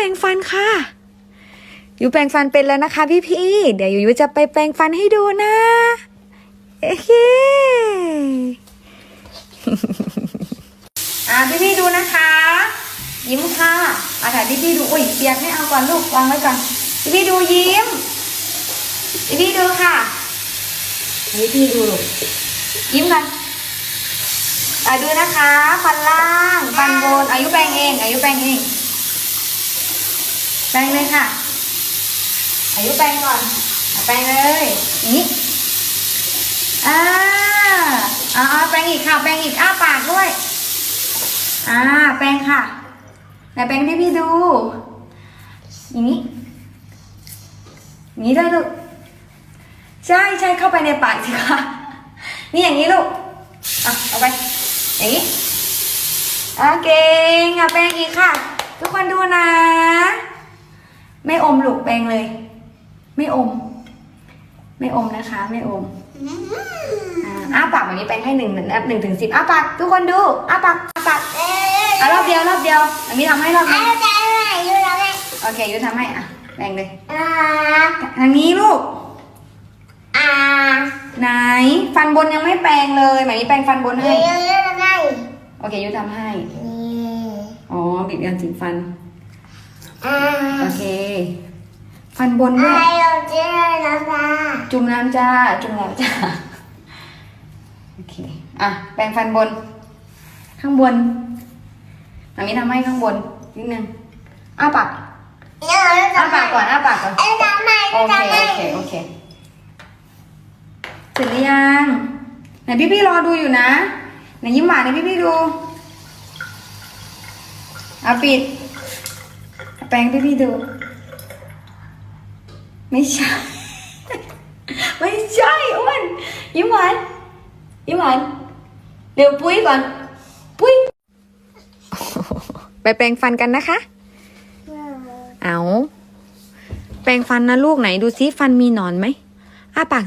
แปรงฟันค่ะยูแปรงฟันเป็นแล้วนะคะ พี่พี่เดี๋ยวยูจะไปแปรงฟันให้ดูนะโอเคอ่าพี่พี่ดูนะคะ ยิ้มค่ะอาถ่ายพี่พี่ดูอุ้ยเปียกไม่เอาก่อนลูกวางไว้ก่อนพี่พี่ดูยิ้มพี่พี่ดูค่ะพี่พี่ดูลูกยิ้มกันอ่าดูนะคะ ฟันล่าง ฟันบนอายุแปรงเองอายุแปรงเอง ปรงเลยค่ะอายุแปรงก่อนอะแปรงเลยอย่างนี้อ่าอ่าอ่าแปรงอีกค่ะ แปรงอีกอ้าปากด้วยอ่าแปรงค่ะไหนแปรงให้พี่ดูอย่างนี้อย่างนี้ได้ลูกใช่ใช่เข้าไปในปากสิคะนี่อย่างนี้ลูกอะเอาไปอย่างนี้อะเก่งอะแปรงอีกค่ะ ทุกคนดูนะ ไม่อมลูกแปรงเลย ไม่อม ไม่อมนะคะ ไม่อมอ่าอ้าปากแบบนี้แปรงให้หนึ่งนับหนึ่งถึงสิบอ้าปากทุกคนดูอ้าปากอ้าปากอะรอบเดียวรอบเดียวอันนี้ทำให้รอบเดียวโอเคยูทำให้อะแปรงเลยทางนี้ลูกไหนฟันบนยังไม่แปรงเลยหมายนี้แปรงฟันบนให้โอเคยูทำให้อ๋อบีบยาสีฟัน โอเค ฟันบนด้วยจุ่มน้ำจ้า จุ่มน้ำจ้า โอเค อะ แปรงฟันบน ข้างบนอันนี้ทำให้ข้างบนนิดนึง อ้าปากอ้าปากก่อน อ้าปากก่อน โอเค โอเค โอเคเสร็จหรือยังไหนพี่พี่ๆรอดูอยู่นะไหนยิ้มหวานให้พี่พี่ๆดูเอาปิดเอา แปรงพี่พี่ดู ไม่ใช่ ไม่ใช่อ้วนยิ้มหวานยิ้มหวานเดี๋ยวปุ้ยก่อน ปุ้ยไปแปรงฟันกันนะคะ เอา แปรงฟันนะลูกไหนดูซิฟันมีหนอนไหมอ้าปากสิ